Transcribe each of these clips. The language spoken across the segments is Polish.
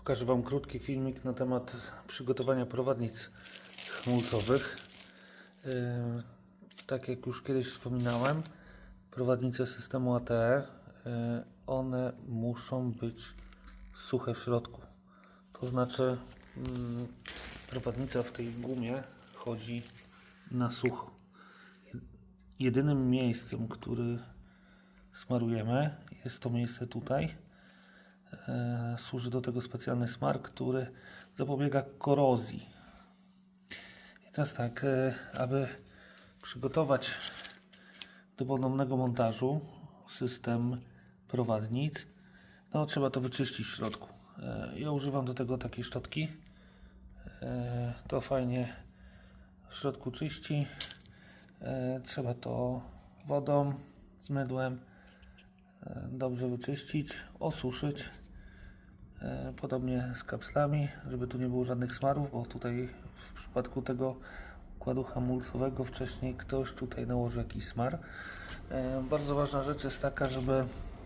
Pokażę Wam krótki filmik na temat przygotowania prowadnic hamulcowych. Yy, Tak jak już kiedyś wspominałem, prowadnice systemu ATR, yy, one muszą być suche w środku. To znaczy mm, prowadnica w tej gumie chodzi na sucho. Jedynym miejscem, który smarujemy jest to miejsce tutaj. E, służy do tego specjalny smar, który zapobiega korozji. I teraz tak, e, aby przygotować do ponownego montażu system prowadnic, no trzeba to wyczyścić w środku. E, ja używam do tego takiej szczotki. To fajnie w środku czyści. Trzeba to wodą z mydłem dobrze wyczyścić, osuszyć. E, Podobnie z kapslami, żeby tu nie było żadnych smarów, bo tutaj w przypadku tego układu hamulcowego wcześniej ktoś tutaj nałożył jakiś smar. E, Bardzo ważna rzecz jest taka, żeby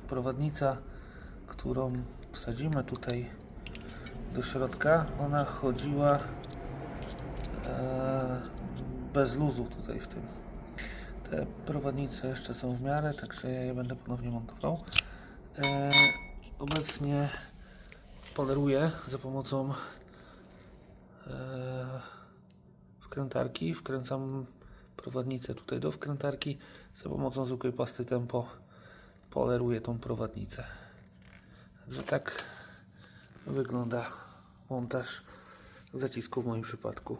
prowadnica, którą wsadzimy tutaj do środka, ona chodziła e, bez luzu tutaj w tym. Te prowadnice jeszcze są w miarę, także ja je będę ponownie montował. Obecnie poleruję za pomocą e, wkrętarki. Wkręcam prowadnicę tutaj do wkrętarki. Za pomocą zwykłej pasty tempo poleruję tą prowadnicę. Także tak wygląda montaż zacisku w moim przypadku.